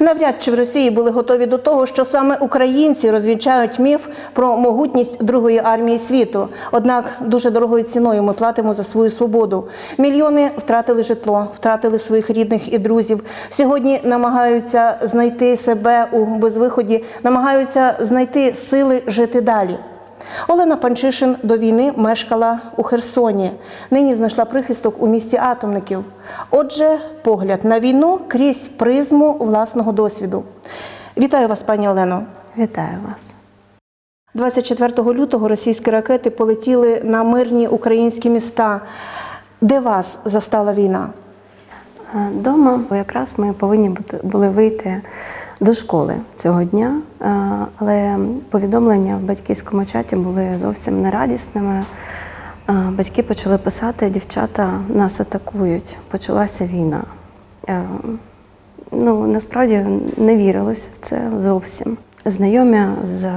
Навряд чи в Росії були готові до того, що саме українці розвінчають міф про могутність Другої армії світу. Однак дуже дорогою ціною ми платимо за свою свободу. Мільйони втратили житло, втратили своїх рідних і друзів. Сьогодні намагаються знайти себе у безвиході, намагаються знайти сили жити далі. Олена Панчишин до війни мешкала у Херсоні. Нині знайшла прихисток у місті атомників. Отже, погляд на війну крізь призму власного досвіду. Вітаю вас, пані Олено. Вітаю вас. 24 лютого російські ракети полетіли на мирні українські міста. Де вас застала війна? Е, Дома якраз ми повинні були вийти до школи цього дня, е, але повідомлення в батьківському чаті були зовсім нерадісними. Е, Батьки почали писати, дівчата нас атакують, почалася війна. Е, Ну, насправді не вірилось в це зовсім. Знайомі з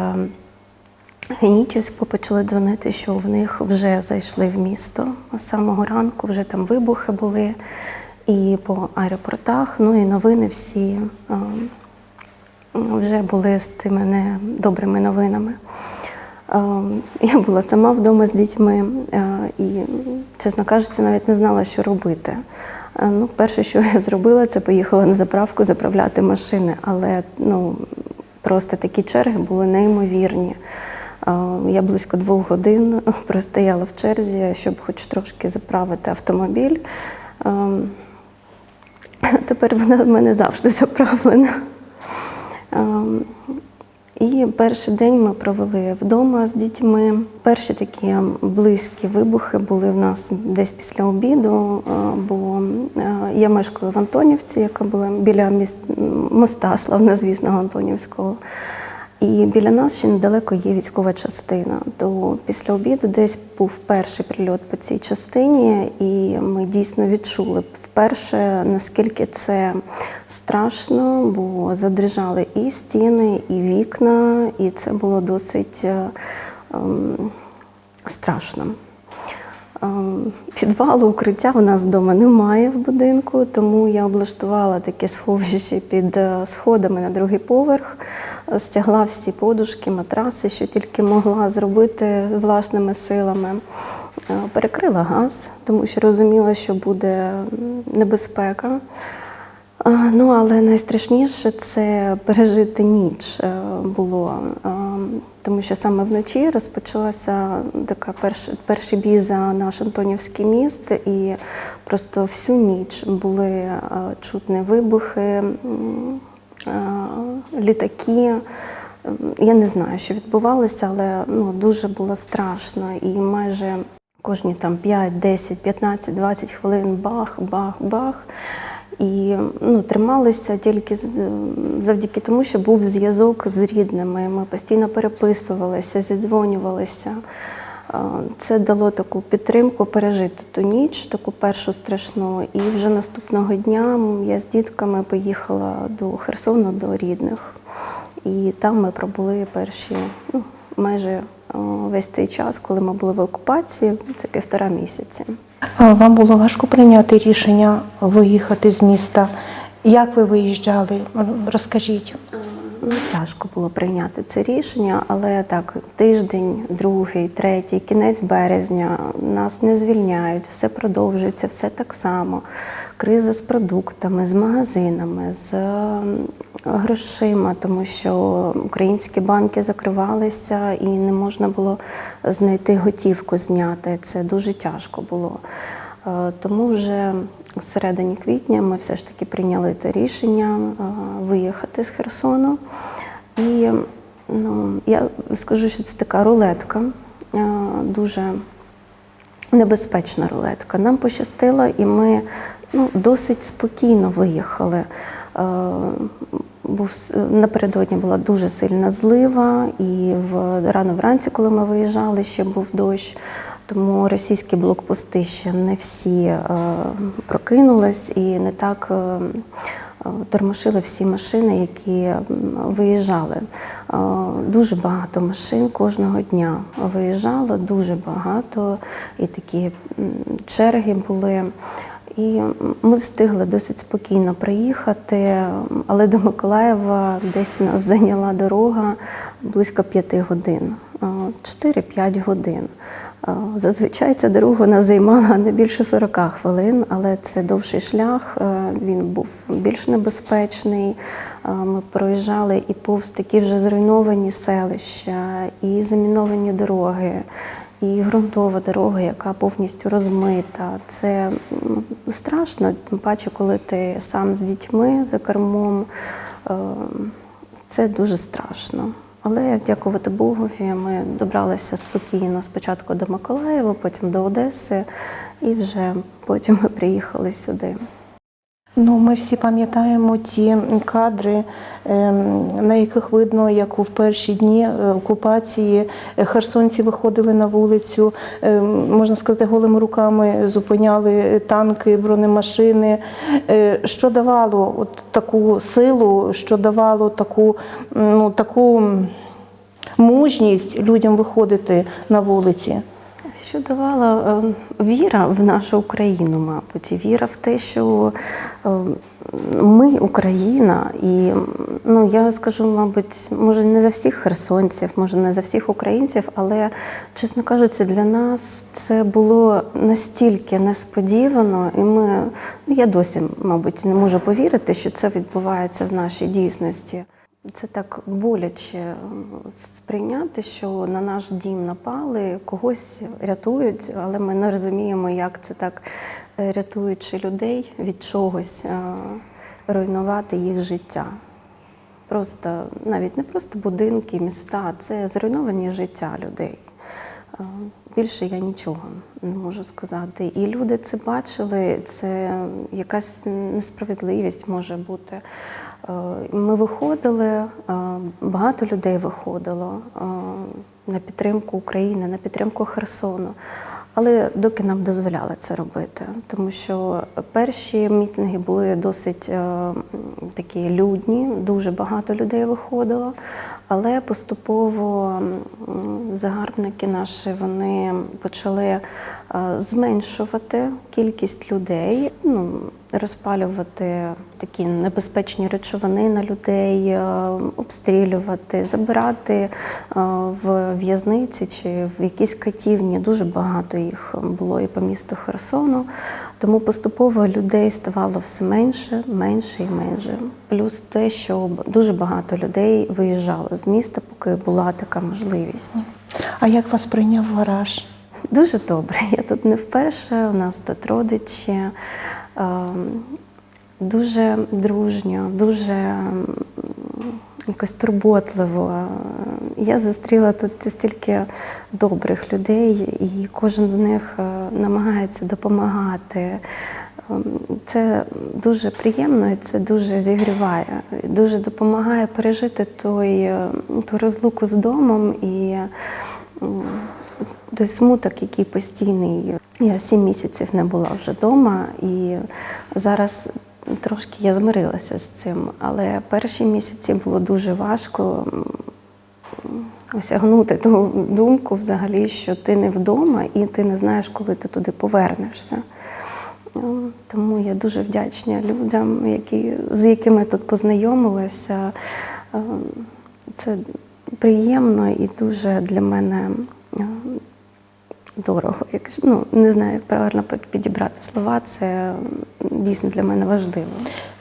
Генічеську почали дзвонити, що в них вже зайшли в місто з самого ранку, вже там вибухи були і по аеропортах. Ну і новини всі вже були з тими недобрими новинами. Е, Я була сама вдома з дітьми е, і, чесно кажучи, навіть не знала, що робити. Е, Ну, перше, що я зробила, це поїхала на заправку заправляти машини, але ну, просто такі черги були неймовірні. Я близько двох годин простояла в черзі, щоб хоч трошки заправити автомобіль. Ем, Тепер вона в мене завжди заправлена. Ем, І перший день ми провели вдома з дітьми. Перші такі близькі вибухи були в нас десь після обіду, е, бо е, я мешкаю в Антонівці, яка була біля міст, моста славнозвісного Антонівського. І біля нас ще недалеко є військова частина. То після обіду десь був перший прильот по цій частині, і ми дійсно відчули вперше, наскільки це страшно, бо задрижали і стіни, і вікна, і це було досить е, ем, страшно. Ем, Підвалу укриття у нас вдома немає в будинку, тому я облаштувала таке сховище під е, сходами на другий поверх, стягла всі подушки, матраси, що тільки могла зробити власними силами. Е, Перекрила газ, тому що розуміла, що буде небезпека. Ну, але найстрашніше це пережити ніч е, було, е, тому що саме вночі розпочалася така перш, перший бій за наш Антонівський міст, і просто всю ніч були е, чутні вибухи, е, літаки. Ем, Я не знаю, що відбувалося, але ну, дуже було страшно. І майже кожні там 5, 10, 15, 20 хвилин бах, бах, бах. І ну, трималися тільки завдяки тому, що був зв'язок з рідними. Ми постійно переписувалися, зідзвонювалися. Це дало таку підтримку пережити ту ніч, таку першу страшну. І вже наступного дня я з дітками поїхала до Херсону, до рідних. І там ми пробули перші ну, майже е, весь цей час, коли ми були в окупації, це півтора місяці. Вам було важко прийняти рішення виїхати з міста. Як ви виїжджали? Розкажіть. Ну, тяжко було прийняти це рішення, але так, тиждень, другий, третій, кінець березня нас не звільняють, все продовжується, все так само. Криза з продуктами, з магазинами, з ем, грошима, тому що українські банки закривалися і не можна було знайти готівку зняти. Це дуже тяжко було. Е, Тому вже в середині квітня ми все ж таки прийняли те рішення е, виїхати з Херсону. І ну, я скажу, що це така рулетка, е, дуже небезпечна рулетка. Нам пощастило, і ми ну, досить спокійно виїхали. Був напередодні була дуже сильна злива, і в рано вранці, коли ми виїжджали, ще був дощ. Тому російські блокпости ще не всі е, прокинулись і не так е, е, тормошили всі машини, які виїжджали. Дуже багато машин кожного дня виїжджало, дуже багато, і такі черги були. І ми встигли досить спокійно приїхати, але до Миколаєва десь нас зайняла дорога близько п'яти годин, е, 4-5 годин. Зазвичай ця дорога займала не більше 40 хвилин, але це довший шлях, е, він був більш небезпечний. Е, Ми проїжджали і повз такі вже зруйновані селища, і заміновані дороги, і ґрунтова дорога, яка повністю розмита. Це страшно, тим паче, коли ти сам з дітьми за кермом. Е, Це дуже страшно. Але дякувати Богові, ми добралися спокійно спочатку до Миколаєва, потім до Одеси, і вже потім ми приїхали сюди. Ну, ми всі пам'ятаємо ті кадри, ем, на яких видно, як у перші дні е, окупації е, херсонці виходили на вулицю, ем, можна сказати, голими руками зупиняли танки, бронемашини. Е, Що давало от таку силу, що давало таку, ну, таку мужність людям виходити на вулиці? Що давала е, віра в нашу Україну, мабуть, і віра в те, що е, ми Україна, і ну я скажу, мабуть, може не за всіх херсонців, може не за всіх українців, але чесно кажучи, для нас це було настільки несподівано, і ми ну я досі, мабуть, не можу повірити, що це відбувається в нашій дійсності. Це так боляче сприйняти, що на наш дім напали, когось рятують, але ми не розуміємо, як це так, е, рятуючи людей від чогось, е, руйнувати їх життя. Просто навіть не просто будинки, міста, це зруйновані життя людей. Е, Більше я нічого не можу сказати. І люди це бачили, це якась несправедливість може бути. Е, Ми виходили, е, багато людей виходило е, на підтримку України, на підтримку Херсону. Але доки нам дозволяли це робити, тому що перші мітинги були досить такі людні, дуже багато людей виходило. Але поступово загарбники наші вони почали зменшувати кількість людей, ну, розпалювати такі небезпечні речовини на людей, е, обстрілювати, забирати е, в в'язниці чи в якісь катівні. Дуже багато їх було і по місту Херсону. Тому поступово людей ставало все менше, менше і менше. Плюс те, що дуже багато людей виїжджало з міста, поки була така можливість. А як вас прийняв гараж? Дуже добре. Я тут не вперше. У нас тут родичі. Ем, Дуже дружньо, дуже якось турботливо. Я зустріла тут стільки добрих людей, і кожен з них е, намагається допомагати. Ем, Це дуже приємно і це дуже зігріває, дуже допомагає пережити той, ту розлуку з домом і той смуток, який постійний. Я сім місяців не була вже вдома, і зараз трошки я змирилася з цим. Але перші місяці було дуже важко осягнути ту думку взагалі, що ти не вдома і ти не знаєш, коли ти туди повернешся. Ем, Тому я дуже вдячна людям, які, з якими тут познайомилася. Ем, Це приємно і дуже для мене ем, дорого. Якщо ну не знаю, як правильно підібрати слова, це дійсно для мене важливо.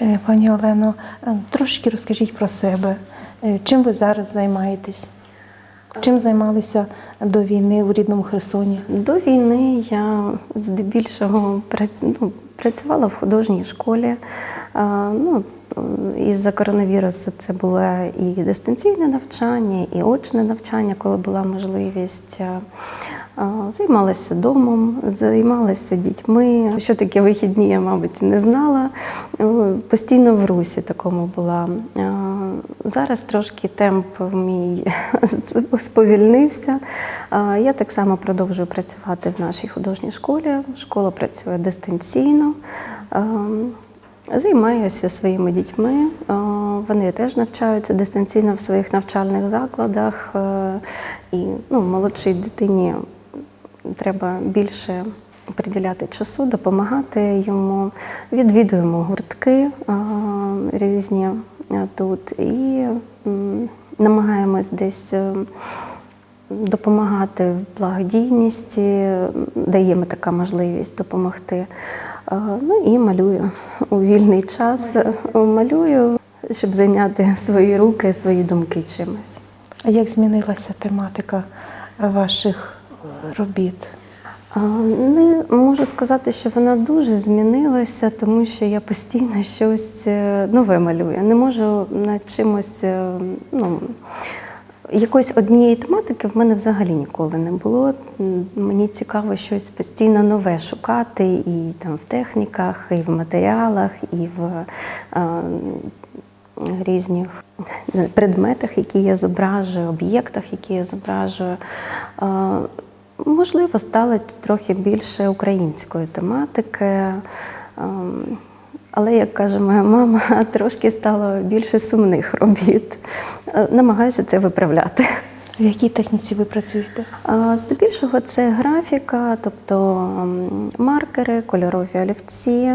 Е, Пані Олено, е, трошки розкажіть про себе. Е, Чим ви зараз займаєтесь? Чим займалися до війни в рідному Херсоні? До війни я здебільшого ну, працювала в художній школі. Ну, із-за коронавірусу це було і дистанційне навчання, і очне навчання, коли була можливість. Займалася домом, займалася дітьми. Що таке вихідні, я, мабуть, не знала. Постійно в русі такому була. Зараз трошки темп мій сповільнився. Я так само продовжую працювати в нашій художній школі. Школа працює дистанційно. Займаюся своїми дітьми. Вони теж навчаються дистанційно в своїх навчальних закладах. Е, І ну, молодшій дитині треба більше приділяти часу, допомагати йому. Відвідуємо гуртки різні тут і намагаємось десь. е, допомагати в благодійності, даємо така можливість допомогти. Е, Ну і малюю у вільний час. е, Малюю, щоб зайняти свої руки, свої думки чимось. А як змінилася тематика ваших робіт? Не можу сказати, що вона дуже змінилася, тому що я постійно щось е, нове малюю. Не можу над чимось, е, ну, якоїсь однієї тематики в мене взагалі ніколи не було. Мені цікаво щось постійно нове шукати і там в техніках, і в матеріалах, і в е, різних предметах, які я зображую, об'єктах, які я зображую. Е, Можливо, стало трохи більше української тематики. ем, Але, як каже моя мама, трошки стало більше сумних робіт. Е, Намагаюся це виправляти. В якій техніці ви працюєте? Здебільшого це графіка, тобто маркери, кольорові олівці,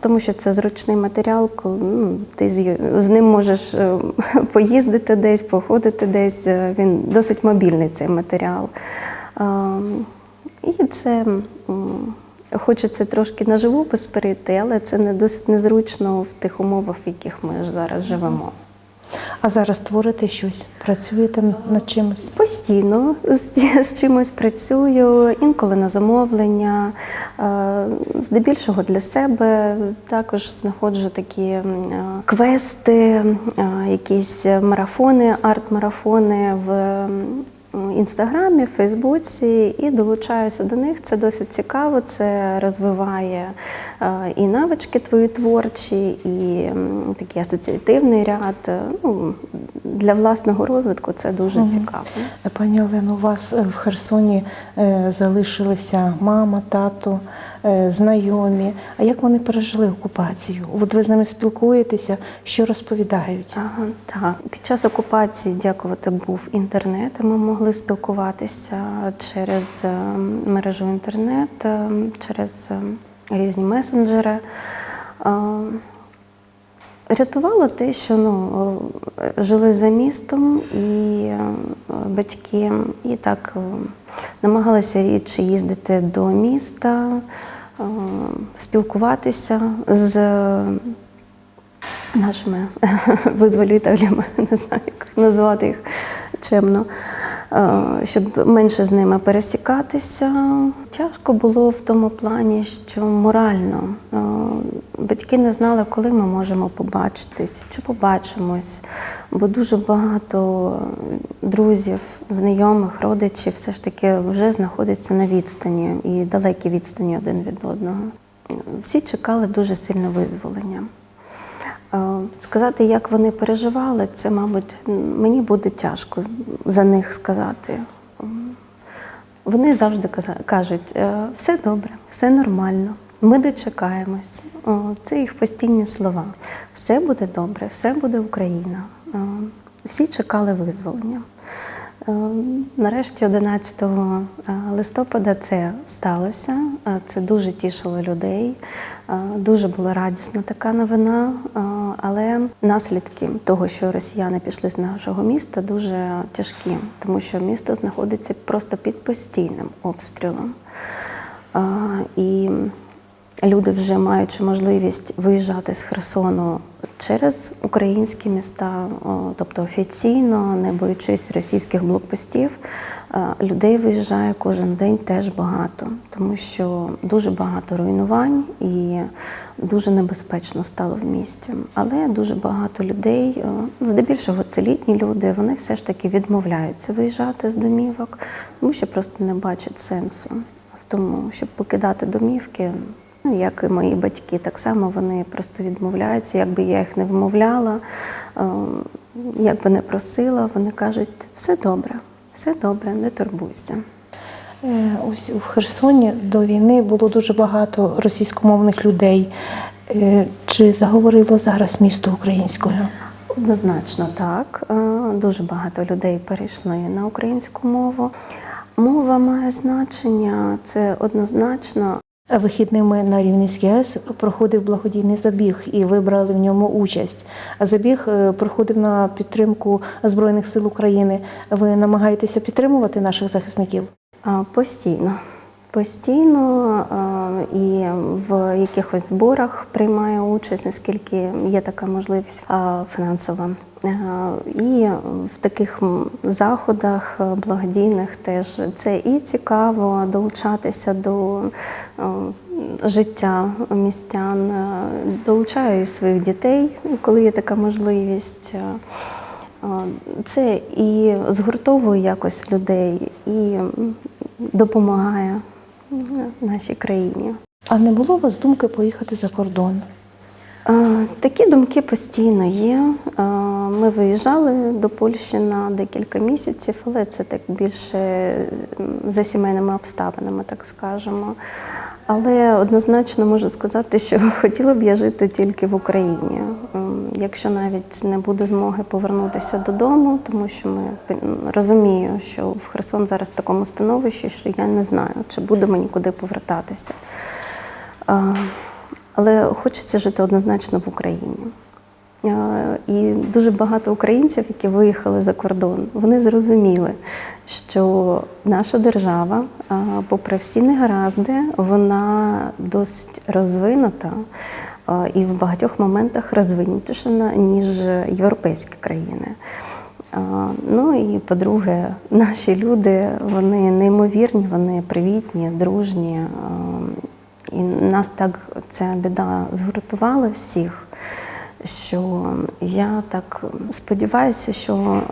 тому що це зручний матеріал, ну, ти з, з ним можеш е, поїздити десь, походити десь. е, Він досить мобільний цей матеріал. І це хочеться трошки на живопис перейти, але це не досить незручно в тих умовах, в яких ми зараз живемо. А зараз творите щось? Працюєте над чимось? Постійно з, з чимось працюю, інколи на замовлення. Е, Здебільшого для себе також знаходжу такі е, квести, е, якісь марафони, арт-марафони в інстаграмі, Фейсбуці і долучаюся до них. Це досить цікаво, це розвиває е, і навички твої творчі, і такий асоціативний ряд. Е, Ну, для власного розвитку це дуже цікаво. Пані Олено, у вас е, в Херсоні залишилися мама, тато, знайомі. А як вони пережили окупацію? От ви з ними спілкуєтеся, що розповідають? Ага, так. Під час окупації, дякувати, був інтернет. Ми могли спілкуватися через е, мережу інтернет, е, через е, різні месенджери. Е, Рятувало те, що ну, е, жили за містом, і е, батьки. І так е, намагалися рідше їздити до міста, е, спілкуватися з нашими визволителями, не знаю, як назвати їх чемно, е, щоб менше з ними пересікатися. Тяжко було в тому плані, що морально е, батьки не знали, коли ми можемо побачитись, чи побачимось, бо дуже багато друзів, знайомих, родичів все ж таки вже знаходяться на відстані і далекі відстані один від одного. Всі чекали дуже сильно визволення. Е, Сказати, як вони переживали, це, мабуть, мені буде тяжко за них сказати. Вони завжди кажуть, «Е, все добре, все нормально, ми дочекаємось. Це їх постійні слова. Все буде добре, все буде Україна. Е, Всі чекали визволення. Е, Нарешті 11 е, листопада це сталося. Е, Це дуже тішило людей. Е, Дуже була радісна така новина. Але наслідки того, що росіяни пішли з нашого міста, дуже тяжкі, тому що місто знаходиться просто під постійним обстрілом. І люди, вже маючи можливість виїжджати з Херсону через українські міста, тобто офіційно, не боючись російських блокпостів, е, людей виїжджає кожен день теж багато, тому що дуже багато руйнувань і дуже небезпечно стало в місті. Але дуже багато людей, здебільшого це літні люди, вони все ж таки відмовляються виїжджати з домівок, тому що просто не бачать сенсу в тому, щоб покидати домівки. Ну, як і мої батьки, так само вони просто відмовляються. Якби я їх не вмовляла, е, як би не просила, вони кажуть, все добре, все добре, не турбуйся. Е, Ось у Херсоні до війни було дуже багато російськомовних людей. Е, Чи заговорило зараз місто українською? Однозначно так. Дуже багато людей перейшли на українську мову. Мова має значення, це однозначно. Вихідними на Рівненській АЕС проходив благодійний забіг, і ви брали в ньому участь. Забіг е, проходив на підтримку Збройних сил України. Ви намагаєтеся підтримувати наших захисників? Постійно. Постійно і в якихось зборах приймаю участь, наскільки є така можливість фінансова. І в таких заходах благодійних теж це і цікаво долучатися до життя містян. Долучаю своїх дітей, коли є така можливість. Це і згуртовує якось людей, і допомагає м, нашій країні. А не було у вас думки поїхати за кордон? Такі думки постійно є. Ми виїжджали до Польщі на декілька місяців, але це так більше за сімейними обставинами, так скажемо. Але однозначно можу сказати, що хотіла б я жити тільки в Україні. Якщо навіть не буде змоги повернутися додому, тому що ми розумію, що в Херсон зараз в такому становищі, що я не знаю, чи буде мені куди повертатися. Але хочеться жити однозначно в Україні. І дуже багато українців, які виїхали за кордон, вони зрозуміли, що наша держава, попри всі негаразди, вона досить розвинута і в багатьох моментах розвинутіша, ніж європейські країни. Ну і по-друге, наші люди вони неймовірні, вони привітні, дружні. І нас так ця біда згуртувала всіх, що я так сподіваюся, що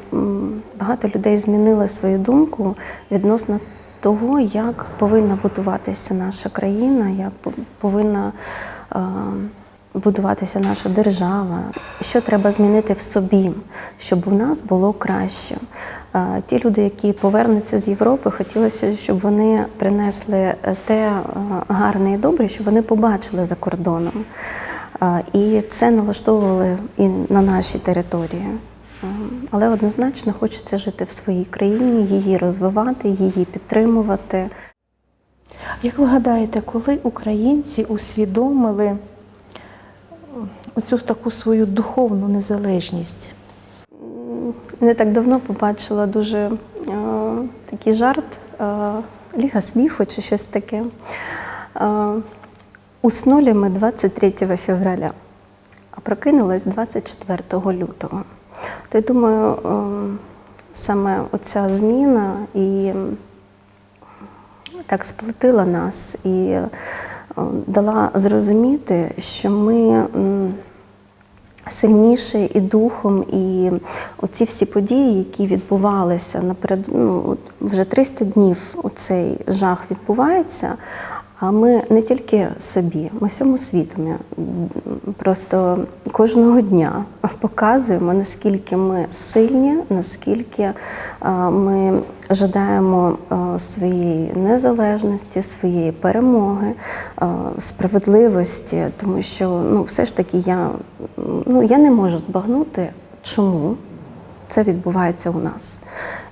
багато людей змінили свою думку відносно того, як повинна будуватися наша країна, як повинна будуватися наша держава, що треба змінити в собі, щоб у нас було краще. Ті люди, які повернуться з Європи, хотілося, щоб вони принесли е, те е, гарне і добре, що вони побачили за кордоном. І це налаштовували і на нашій території. Але однозначно хочеться жити в своїй країні, її розвивати, її підтримувати. Як ви гадаєте, коли українці усвідомили оцю таку свою духовну незалежність? Не так давно побачила дуже е, такий жарт, е, Ліга сміху чи щось таке. Е, уснули ми 23 февраля, а прокинулась 24 лютого. То я думаю, е, саме оця зміна і так сплотила нас і е, дала зрозуміти, що ми. сильніше і духом, і оці всі події, які відбувалися наперед, ну, вже 300 днів оцей жах відбувається. А ми не тільки собі, ми всьому світу. Просто кожного дня показуємо, наскільки ми сильні, наскільки ми жадаємо своєї незалежності, своєї перемоги, справедливості, тому що ну, все ж таки я, ну, я не можу збагнути, чому це відбувається у нас.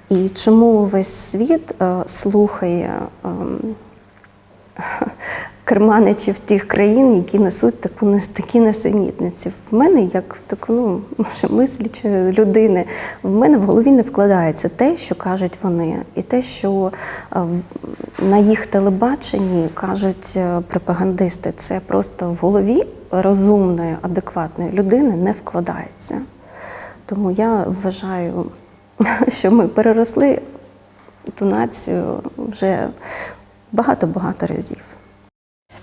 І чому весь світ слухає ем, керманичів тих країн, які несуть таку такі несенітниці. В мене, як таку, ну, може, мислячої людини, в мене в голові не вкладається те, що кажуть вони, і те, що е, на їх телебаченні кажуть е, пропагандисти. Це просто в голові розумної, адекватної людини не вкладається. Тому я вважаю, що ми переросли ту націю вже багато-багато разів.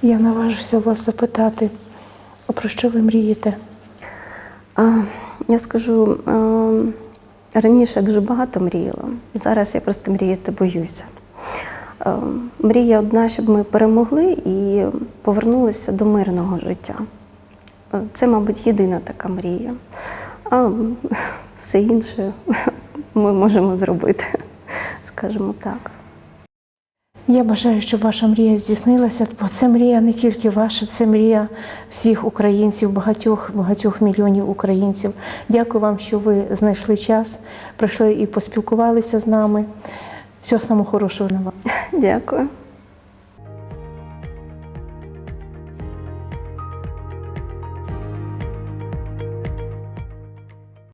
Я наважуся вас запитати, про що ви мрієте? А, я скажу, а, раніше я дуже багато мріяла. Зараз я просто мріяти боюся. А, мрія одна, щоб ми перемогли і повернулися до мирного життя. Це, мабуть, єдина така мрія. А все інше ми можемо зробити, скажімо так. Я бажаю, щоб ваша мрія здійснилася, бо це мрія не тільки ваша, це мрія всіх українців, багатьох багатьох мільйонів українців. Дякую вам, що ви знайшли час, прийшли і поспілкувалися з нами. Всього самого хорошого на вам. Дякую.